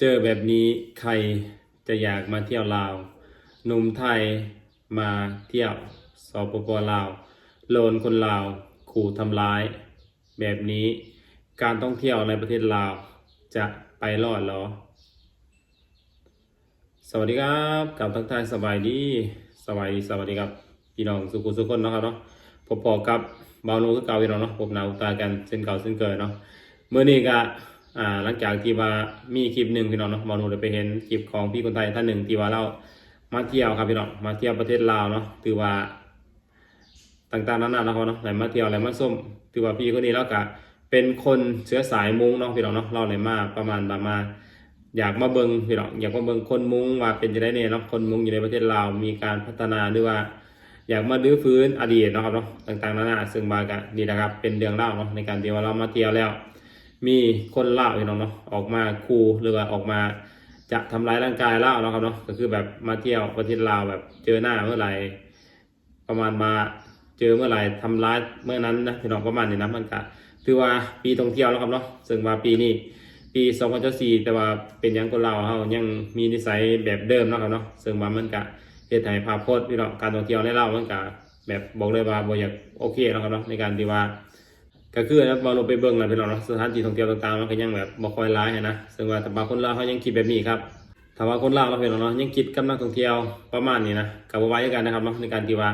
เจอแบบนี้ใครจะอยากมาเที่ยวลาวหนุ่มไทยมาเที่ยวสปปลาวโลนคนลาวขู่ทำร้าย แบบนี้การท่องเที่ยวในประเทศลาวจะไปรอดหรอ สวัสดีครับกับทักทายสบายดีสบายดีสวัสดีครับพี่น้องสุขุสุขคนนะครับเนาะพบพอกับบาวนูคือเก่าพี่น้องเนาะพบหน้าพบตากันเช่นเก่าเช่นเคยเนาะเมื่อนี้ก็ อ่าหลังจากที่ว่ามีคลิปหนึ่งพี่น้องเนาะบาวนูได้ไปเห็นคลิปของพี่คนไทยท่านหนึ่งที่ว่าเรามาเที่ยวครับพี่น้องมาเที่ยวประเทศลาวเนาะถือว่าต่างๆนานาเนาะครับเนาะไหนมาเที่ยวไหนมาส้มถือว่าพี่คนนี้แล้วก็เป็นคนเชื้อสายมุ้งเนาะพี่น้องเนาะเราเลยมาประมาณประมาณอยากมาเบิงพี่น้องอยากมาเบิงคนมุ้งว่าเป็นจะได้เนี่ยเนาะคนมุ้งอยู่ในประเทศลาวมีการพัฒนาหรือว่า อยากมาดื้อฟื้นอดีตเนาะครับเนาะต่างๆนานาซึ่งบากะนี่นะครับเป็นเรื่องเล่าเนาะในการที่ว่าเรามาเที่ยวแล้ว มีคนเล่าพี่น้องเนาะออกมาคูหรือว่าออกมาจะทำร้ายร่างกายเล่าเนาะครับเนาะก็คือแบบมาเที่ยวประเทศลาวแบบเจอหน้าเมื่อไหร่ประมาณมาเจอเมื่อไหร่ทำร้ายเมื่อนั้นนะพี่น้องประมาณนี้นะมันก็ถือว่าปีท่องเที่ยวแล้วครับเนาะซึ่งว่าปีนี้ปี2024แต่ว่าเป็นยังคนเราวเฮายังมีนิสัยแบบเดิมเนาะครับเนาะซึ่งว่ามันก็เฮ็ดให้ภาพพจน์พี่น้องการท่องเที่ยวในเราวมันก็แบบบอกเลยว่าบ่อยากโอเคนะครับเนาะในการที่ว่า ก็คือนะบอลงไปเบิ่งแล้วพี่น้องเนาะสถานที่ท่องเที่ยวต่างๆมันก็ยังแบบบ่ค่อยร้ายนะซึ่งว่าแต่บางคนลาวเขายังคิดแบบนี้ครับถ้าว่าคนลาวเราะพี่น้องเนาะยังคิดกับนักท่องเที่ยวประมาณนี้นะก็บ่ไว้กันนะครับเนาะในการที่ว่า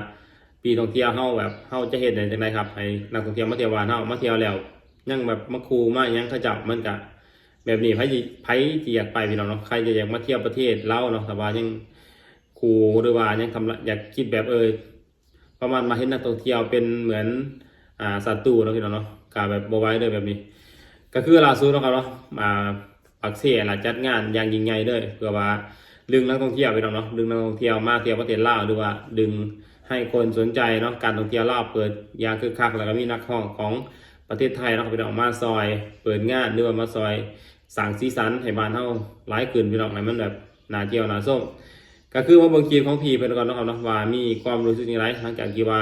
ปีท่องเที่ยวเฮาแบบเฮาจะเฮ็ดได้จังไดครับให้นักท่องเที่ยวมาเที่ยวบ้านเฮามาเที่ยวแล้วยังแบบมาคูมาหยังขจ้ามันก็แบบนี้ไผสิไผสิอยากไปพี่น้องเนาะใครจะอยากมาเที่ยวประเทศเลาเนาะแต่ว่ายังคูหรือว่ายังทำอยากคิดแบบเออประมาณมาเห็นนักท่องเที่ยวเป็นเหมือน อ่าศัตรูเนาะพี่น้องเนาะกาแบบบ่ไหว้เลยแบบนี้ ก็คือล่าสุดเนาะครับเนาะอ่าปักเสียหล่ะจัดงานอย่างยิ่งใหญ่เลยเพื่อว่าดึงนักท่องเที่ยวพี่น้องเนาะดึงนักท่องเที่ยวมาเที่ยวประเทศลาวหรือว่าดึงให้คนสนใจเนาะการท่องเที่ยวลาวเปิดอยางคึกคักแล้วก็มีนักท่องของประเทศไทยเนาะพี่น้องมาซอย เปิดงานหรือว่ามาซอยสั่งสีสันให้บ้านเฮาหลายขึ้นพี่น้องให้มันแบบนาเที่ยวนาส้มก็คือว่าเบิ่งคลิปของพี่เพิ่นก่อนเนาะครับเนาะว่ามีความรู้สึกอย่างไรหลังจากที่ว่า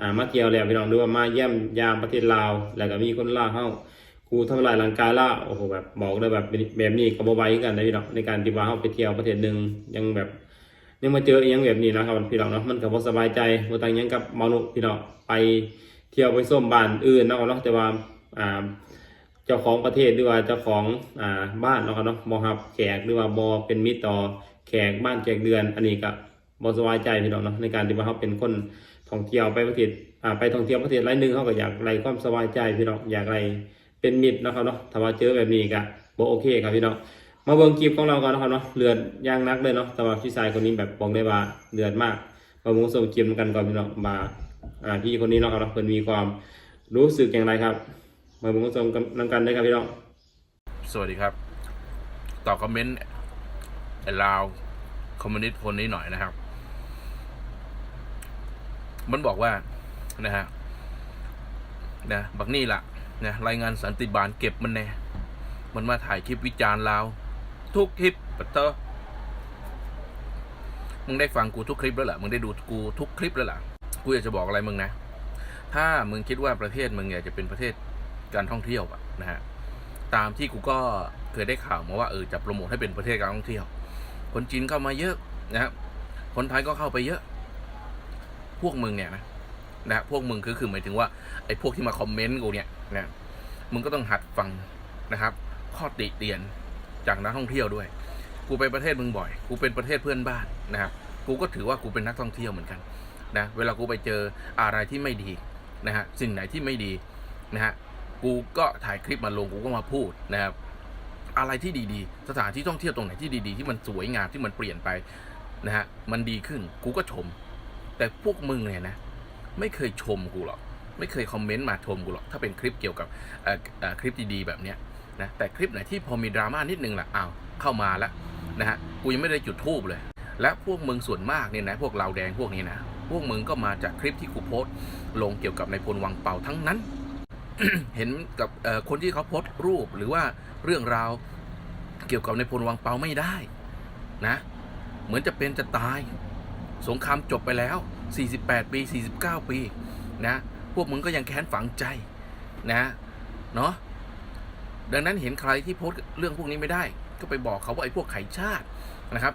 อ่ามาเที่ยวแล้วพี่น้องหรือว่ามาเยี่ยมยามประเทศลาว แล้วก็มีคนลาวเฮาครูทำลายร่างกายลาโอ้โหแบบบอกเลยแบบแบบนี้ก็บ่ไหวคือกันนะพี่น้องในการที่ว่าเฮาไปเที่ยวประเทศหนึ่งยังแบบยังมาเจออย่างแบบนี้นะครับพี่น้องเนาะมันก็บ่สบายใจบ่ต่างยังกับมนุษย์พี่น้องไปเที่ยวไปส้มบ้านอื่นเนาะเนาะแต่ว่าอ่าเจ้าของประเทศหรือว่าเจ้าของอ่าบ้านเนาะครับเนาะบ่รับแขกหรือว่าบ่เป็นมิตรต่อแขกบ้านแขกเดือน อันนี้ก็บ่สบายใจพี่น้องเนาะในการที่ว่าเขาเป็นคน ท่องเที่ยวไปประเทศอ่าไปท่องเที่ยวประเทศหลายหนึ่งเขาก็อยากไล่ความสบายใจพี่น้องอยากไล่เป็นมิตรนะครับเนาะถ้าว่าเจอแบบนี้ก็บ่โอเคครับพี่น้องมาเบิ่งคลิปของเราก่อนนะครับเนาะเลือดย่างนักเลยเนาะสำหรับพี่ชายคนนี้แบบบอกได้ว่าเดือดมากมาเบิ่งส่งคลิปกันก่อนพี่น้องมาอ่าพี่คนนี้เนาะครับเนาะเพิ่นมีความรู้สึกอย่างไรครับ มาเบิ่งส่งกันกันได้ครับพี่น้องสวัสดีครับตอบคอมเมนต์ลาวคอมมิวนิสต์คนนี้หน่อยนะครับ มันบอกว่านะฮะนะบักนี่ละนะรายงานสันติบาลเก็บมันแน่มันมาถ่ายคลิปวิจารณ์ลาวทุกคลิปปะเตอมึงได้ฟังกูทุกคลิปแล้วเหรอมึงได้ดูกูทุกคลิปแล้วเหรอกูอยากจะบอกอะไรมึงนะ ถ้ามึงคิดว่าประเทศมึงอยากจะเป็นประเทศการท่องเที่ยวอะนะฮะตามที่กูก็เคยได้ข่าวมาว่าเออจะโปรโมทให้เป็นประเทศการท่องเที่ยว คนจีนเข้ามาเยอะนะครับคนไทยก็เข้าไปเยอะ วกมึงเนี่ยนะนะพวกมึงคือคือหมายถึงว่าไอ้พวกที่มาคอมเมนต์กูเนี่ยนะมึงก็ต้องหัดฟังนะครับ ข้อติเตียนจากนักท่องเที่ยวด้วย กูไปประเทศมึงบ่อย กูเป็นประเทศเพื่อนบ้านนะครับ กูก็ถือว่ากูเป็นนักท่องเที่ยวเหมือนกันนะเวลากูไปเจออะไรที่ไม่ดีนะฮะสิ่งไหนที่ไม่ดีนะฮะกูก็ถ่ายคลิปมาลงกูก็มาพูดนะครับอะไรที่ดีๆ สถานที่ท่องเที่ยวตรงไหนที่ดีๆ ที่มันสวยงามที่มันเปลี่ยนไปนะฮะมันดีขึ้นกูก็ชม แต่พวกมึงเนี่ยนะ ไม่เคยชมกูหรอก ไม่เคยคอมเมนต์มาชมกูหรอก ถ้าเป็นคลิปเกี่ยวกับคลิปดีๆแบบเนี้ยนะแต่คลิปไหนที่พอมีดราม่านิดนึงล่ะอ้าวเข้ามาแล้วนะฮะกูยังไม่ได้จุดทูบเลย และพวกมึงส่วนมากเนี่ยนะพวกเราแดงพวกนี้นะพวกมึงก็มาจากคลิปที่กูโพสลงเกี่ยวกับในพลวังเป่าทั้งนั้น เห็นกับคนที่เขาโพสรูปหรือว่าเรื่องราวเกี่ยวกับในพลวังเปาไม่ได้นะ เหมือนจะเป็นจะตาย สงครามจบไปแล้ว 48 ปี 49 ปีนะพวกมึงก็ยังแค้นฝังใจนะเนาะดังนั้นเห็นใครที่โพสเรื่องพวกนี้ไม่ได้ ก็ไปบอกเขาว่าไอ้พวกไขชาตินะครับ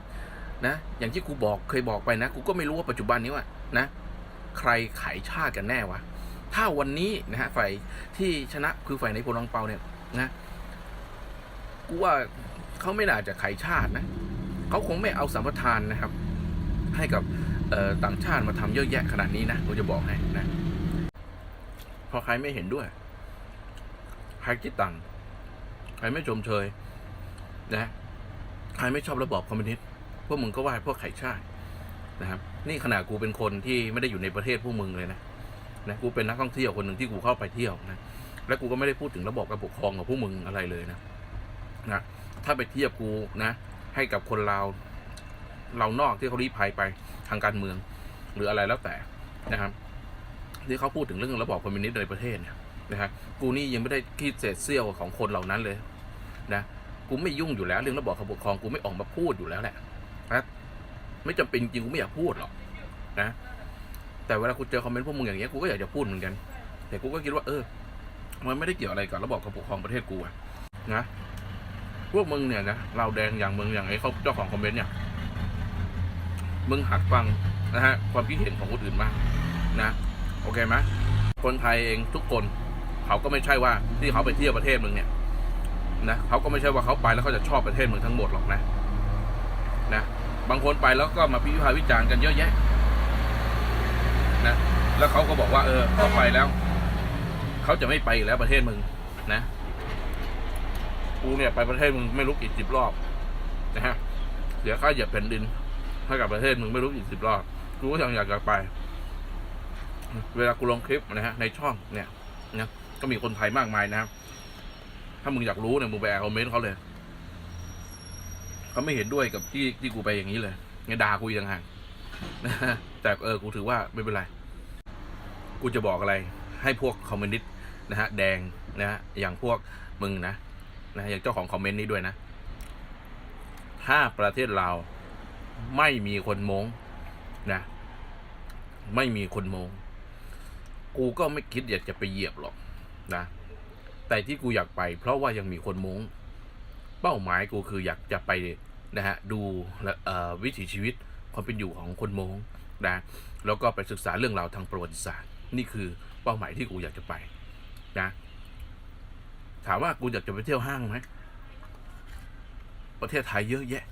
นะอย่างที่กูบอกเคยบอกไปนะกูก็ไม่รู้ว่าปัจจุบันนี้ว่านะใครไขชาติกันแน่วะถ้าวันนี้นะฮะฝ่ายที่ชนะคือฝ่ายในโพลรังเปาเนี่ยนะกูว่าเขาไม่น่าจะไขชาตินะเขาคงไม่เอาสัมปทานนะครับ ให้กับต่างชาติมาทำเยอะแยะขนาดนี้นะกูจะบอกให้นะพอใครไม่เห็นด้วย ใครคิดต่างใครไม่ชมเชยนะใครไม่ชอบระบอบคอมมิวนิสต์พวกมึงก็ว่าพวกไข่ชาตินะครับนี่ขนาดกูเป็นคนที่ไม่ได้อยู่ในประเทศพวกมึงเลยนะนะกูเป็นนักท่องเที่ยวคนหนึ่งที่กูเข้าไปเที่ยวนะและกูก็ไม่ได้พูดถึงระบอบการปกครองของพวกมึงอะไรเลยนะนะถ้าไปเทียบกูนะ ให้กับคนลาว เรานอกที่เขาลี้ภัยไปทางการเมือง หรืออะไรแล้วแต่นะครับที่เขาพูดถึงเรื่องระบอบคอมมิวนิสต์ในประเทศเนี่ยนะครับกูนี่ยังไม่ได้คิดเศษเสี้ยวของคนเหล่านั้นเลยนะกูไม่ยุ่งอยู่แล้วเรื่องระบอบการปกครองกูไม่ออกมาพูดอยู่แล้วแหละนะไม่จำเป็นจริงกูไม่อยากพูดหรอกนะแต่เวลากูเจอคอมเมนต์พวกมึงอย่างเงี้ยกูก็อยากจะพูดเหมือนกัน แต่กูก็คิดว่าเออมันไม่ได้เกี่ยวอะไรกับระบอบการปกครองประเทศกูอะนะพวกมึงเนี่ยนะเราแดงอย่างมึงอย่างไอ้เขาเจ้าของคอมเมนต์เนี่ย มึงหัดฟังนะฮะความคิดเห็นของคนอื่นบ้างนะโอเคไหมคนไทยเองทุกคนเขาก็ไม่ใช่ว่าที่เขาไปเที่ยวประเทศมึงเนี่ยนะเขาก็ไม่ใช่ว่าเขาไปแล้วเขาจะชอบประเทศมึงทั้งหมดหรอกนะนะบางคนไปแล้วก็มาพิพากษ์วิจารณ์กันเยอะแยะนะแล้วเขาก็บอกว่า เออเขาไปแล้ว เขาจะไม่ไปแล้วประเทศมึงนะกูเนี่ยไปประเทศมึงไม่รู้กี่สิบรอบนะฮะเดี๋ยค่าเหยียบแผ่นดิน ให้กับประเทศมึงไม่รู้กี่สิบรอบกูก็ยังอยากจะไป เวลากูลงคลิปนะฮะในช่องเนี่ยนะก็มีคนไทยมากมายนะครับ ถ้ามึงอยากรู้เนี่ยมึงไปอ่านคอมเมนต์เขาเลยเขาไม่เห็นด้วยกับที่ที่กูไปอย่างนี้เลยไงด่ากูอีกต่างนะฮะแต่เออกูถือว่าไม่เป็นไร กูจะบอกอะไร ให้พวกคอมเมนต์นะฮะแดงนะฮะอย่างพวกมึงนะนะอย่างเจ้าของคอมเมนต์นี้ด้วยนะ ถ้าประเทศเรา ไม่มีคนมงนะ ไม่มีคนมง กูก็ไม่คิดอยากจะไปเหยียบหรอกนะ แต่ที่กูอยากไป เพราะว่ายังมีคนมง เป้าหมายกูคืออยากจะไปนะฮะดูและวิถีชีวิตความเป็นอยู่ของคนมงนะแล้วก็ไปศึกษาเรื่องราวทางประวัติศาสตร์ นี่คือเป้าหมายที่กูอยากจะไปนะถามว่ากูอยากจะไปเที่ยวห้างไหมประเทศไทยเยอะแยะ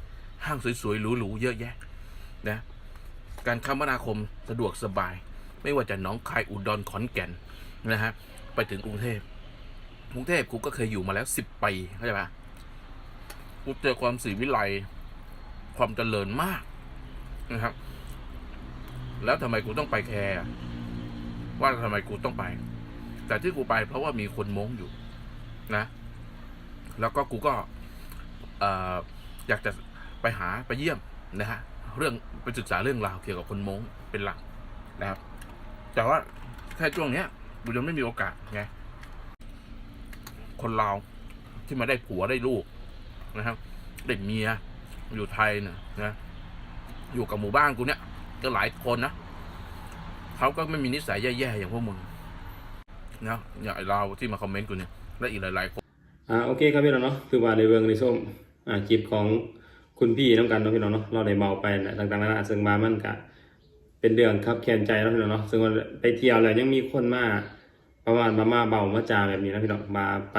ห้างสวยๆหรูๆเยอะแยะนะการคมนาคมสะดวกสบาย ไม่ว่าจะหนองคายอุดรขอนแก่นนะฮะไปถึงกรุงเทพกรุงเทพกูก็เคยอยู่มาแล้วสิบปีเข้าใจปะกูเจอความสีวิไลความเจริญมากนะครับ แล้วทำไมกูต้องไปแคร์อะว่าทำไมกูต้องไป แต่ที่กูไปเพราะว่ามีคนม้งอยู่นะ แล้วก็กูก็ออยากจะ ไปหาไปเยี่ยมนะฮะเรื่องไปศึกษาเรื่องราวเกี่ยวกับคนมงเป็นหลักนะครับ แต่ว่าแค่ช่วงเนี้ยกูยังไม่มีโอกาสไงคนลาวที่มาได้ผัวได้ลูกนะครับได้เมียอยู่ไทยเนี่ยนะอยู่กับหมู่บ้านกูเนี่ยก็หลายคนนะเขาก็ไม่มีนิสัยแย่ๆอย่างพวกมึงนะอย่างเราที่มาคอมเมนต์กูเนี่ยและอีกหลายๆคนอ่าโอเคครับพี่น้องเนาะคือว่าในเวิงในส้มอ่าคลิปของ คุณพี่น้องกันเนาะพี่น้องเนาะเราได้เบาไปนะต่างๆนานาซึ่งมามันก็เป็นเรื่องครับแค้นใจเนาะพี่น้องเนาะซึ่งว่าไปเที่ยวแล้วยังมีคนมาประมาณมามาเบามาจาแบบนี้นะพี่น้องมาไป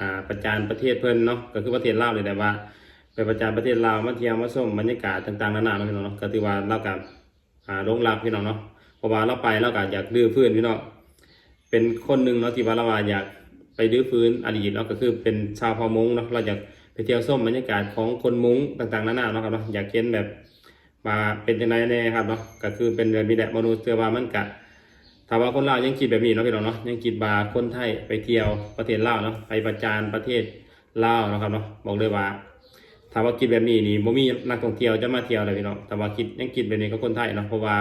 อ่าประจานประเทศเพิ่นเนาะก็คือประเทศลาวเลยแต่ว่า ไปประจานประเทศลาวมาเที่ยวมาชมบรรยากาศต่างๆนานาเนาะพี่น้องเนาะก็ถือว่าเรากับอ่าลงรักพี่น้องเนาะเพราะว่าเราไปเราก็อยากดื้อพื้นพี่น้องเป็นคนหนึ่งเนาะที่ว่าเราอยากไปดื้อฟื้นอดีตเนาะก็คือเป็นชาวเผ่ามงเนาะเราอยาก ไปเที่ยวส้มบรรยากาศของคนมุ้งต่างๆนานาเนาะครับเนาะอยากเห็นแบบมาเป็นยังไงแน่ครับเนาะก็คือเป็นแบบมีแหละมนุษย์เชื่อว่ามันกะถ้าว่าคนลาวยังคิดแบบนี้เนาะพี่น้องเนาะยังคิดบาคนไทยไปเที่ยวประเทศลาวเนาะไปประจานประเทศลาวนาะครับเนาะบอกเลยว่าถ้าว่าคิดแบบนี้นี่บ่มีนักท่องเที่ยวจะมาเที่ยวเลยพี่น้องแต่ว่าคิดยังคิดแบบนี้กับคนไทยเนาะเพราะว่า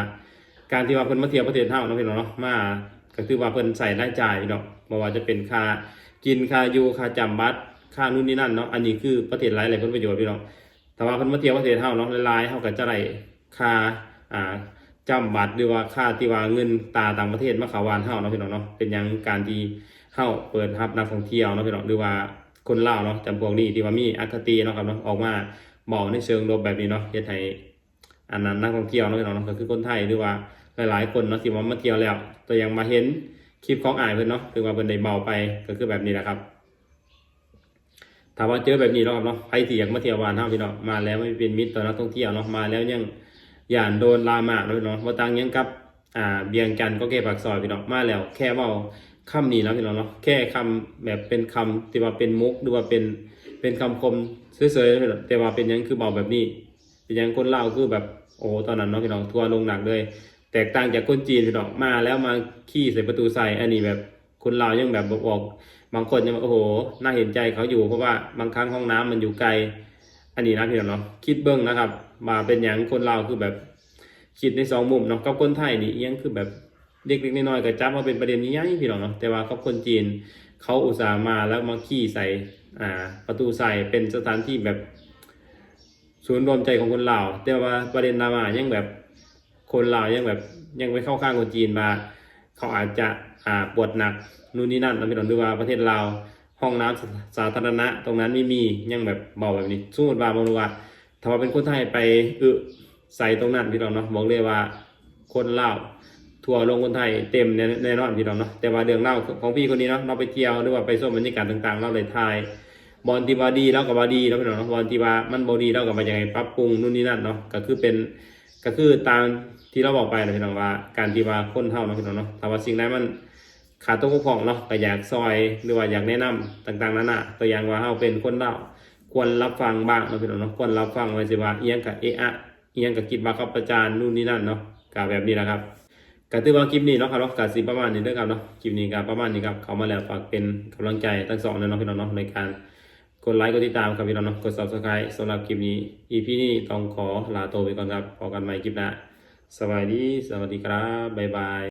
การที่ว่าเพิ่นมาเที่ยวประเทศเฮาเนาะพี่น้องเนาะมาก็คือว่าเพิ่นใส่รายจ่ายพี่น้องบ่ว่าจะเป็นค่ากินค่าอยู่ค่าจำบัตร ค่านู่นนี่นั่นเนาะอันนี้คือประเทศหลายหลายผลประโยชน์พี่น้องแต่ว่าเพิ่นมาเที่ยวประเทศเฮาเนาะหลายๆเฮาก็จะได้ค่าอ่าจำบัตรหรือว่าค่าที่ว่าเงินตาต่างประเทศมาเข้าวานเฮาเนาะพี่น้องเนาะเป็นหยังการที่เฮาเปิดรับนักท่องเที่ยวเนาะพี่น้องหรือว่าคนลาวเนาะจำพวกนี้ที่ว่ามีอคติเนาะครับเนาะออกมาบอกในเชิงลบแบบนี้เนาะเฮ็ดให้อันนั้นนักท่องเที่ยวเนาะพี่น้องเนาะก็คือคนไทยหรือว่าหลายๆคนเนาะที่ว่ามาเที่ยวแล้วตัวยังมาเห็นคลิปของอายเพิ่นเนาะถือว่าเพิ่นได้เบาไปก็คือแบบนี้แหละครับ ถามว่าเจอแบบนี้เนาะครับเนาะใครที่ยากมาเที่ยวบ้านเฮาพี่น้องมาแล้วไม่เป็นมิตรต่อนักท่องเที่ยวเนาะมาแล้วยังย่านโดนลามาเนาะพี่น้องบ่ต่างยังกับอ่าเบียงจันก็เก็บปากซอยพี่น้องมาแล้ว แค่เว้าคำนี้แล้วพี่น้องเนาะแค่คำแบบเป็นคำที่ว่าเป็นมุกหรือว่าเป็นเป็นคำคมเฉยๆแต่ว่าเป็นยังคือเบาแบบนี้ เป็นยังคนเล่าคือแบบโอ้ตอนนั้นเนาะพี่น้องทัวร์ลงหนักเลย แตกต่างจากคนจีนพี่น้องมาแล้วมาขี้ใส่ประตูใส่อันนี้แบบ คนลายังแบบบอก บางคนยังบอกโอ้โห น่าเห็นใจเขาอยู่เพราะว่าบางครั้งห้องน้ำมันอยู่ไกล อันนี้นะพี่น้องเนาะคิดเบิ้งนะครับ มาเป็นอย่างคนเราคือแบบคิดในสองมุมเนาะกับคนไทยนี่เอียงคือแบบเล็กๆน้อยๆก็จับมาเป็นประเด็นใหญ่ๆพี่น้องเนาะแต่ว่ากับคนจีนเขาอุตส่าห์มาแล้วมาขี้ใส่อ่า ประตูใส่เป็นสถานที่แบบศูนย์รวมใจของคนลาวแต่ว่าประเด็นดรามายังแบบคนลาวยังแบบยังไปเข้าข้างคนจีนมา เขาอาจจะ่าปวดหนักนู่นนี่นั่นเราไม่ต้องดูว่าประเทศลาวห้องน้ำสสาธารณะ ตรงนั้นไม่มียังแบบเบาแบบนี้สมมติว่าบางว่าถ้าว่าเป็นคนไทยไปอึใส่ตรงนั้นพี่น้องเนาะบอกเลยว่าคนลาวทัวลงคนไทยเต็มแน่น่นอนพี่น้องเนาะแต่ว่าเรื่องเล่าของพี่คนนี้เนาะเราไปเที่ยวหรือว่าไปชมบรรยากาศต่างๆ เราเลยทายบอลทีวาดีแล้วกับบาดีแล้วพี่น้องเนาะบอลทีวามันบอดีแล้วกับมายังไงปรับปรุงนู่นนี่นั่นเนาะก็คือเป็นก็คือตามที่เราบอกไปนะพี่น้องว่า การที่ว่าคนเท่านะพี่น้องเนาะถ้าว่าสิ่งนั้นมัน ขาดตัวบกพร่องเนาะก็อยากซอยหรือว่าอยากแนะนำต่างๆนั้นน่ะตัวอย่างว่าเฮาเป็นคนเล่าควรรับฟังบ้างเนาะพี่น้องเนาะควรรับฟังไว้สิว่าเอียงกับเอะอะเอียงกับคิดว่าเขาประจานนู่นนี่นั่นเนาะกาแบบนี้นะครับก็ถือว่าคลิปนี้เนาะครับเนาะก็สิประมาณนี้เด้อครับเนาะคลิปนี้ก็ประมาณนี้ครับเขามาแล้วฝากเป็นกำลังใจทั้งสองเลยเนาะพี่น้องเนาะในการกดไลค์กดติดตามครับพี่น้องเนาะกด subscribe สำหรับคลิปนี้ EP นี้ต้องขอลาตัวไปก่อนครับพบกันใหม่คลิปหน้าสวัสดี สวัสดีครับบ๊ายบาย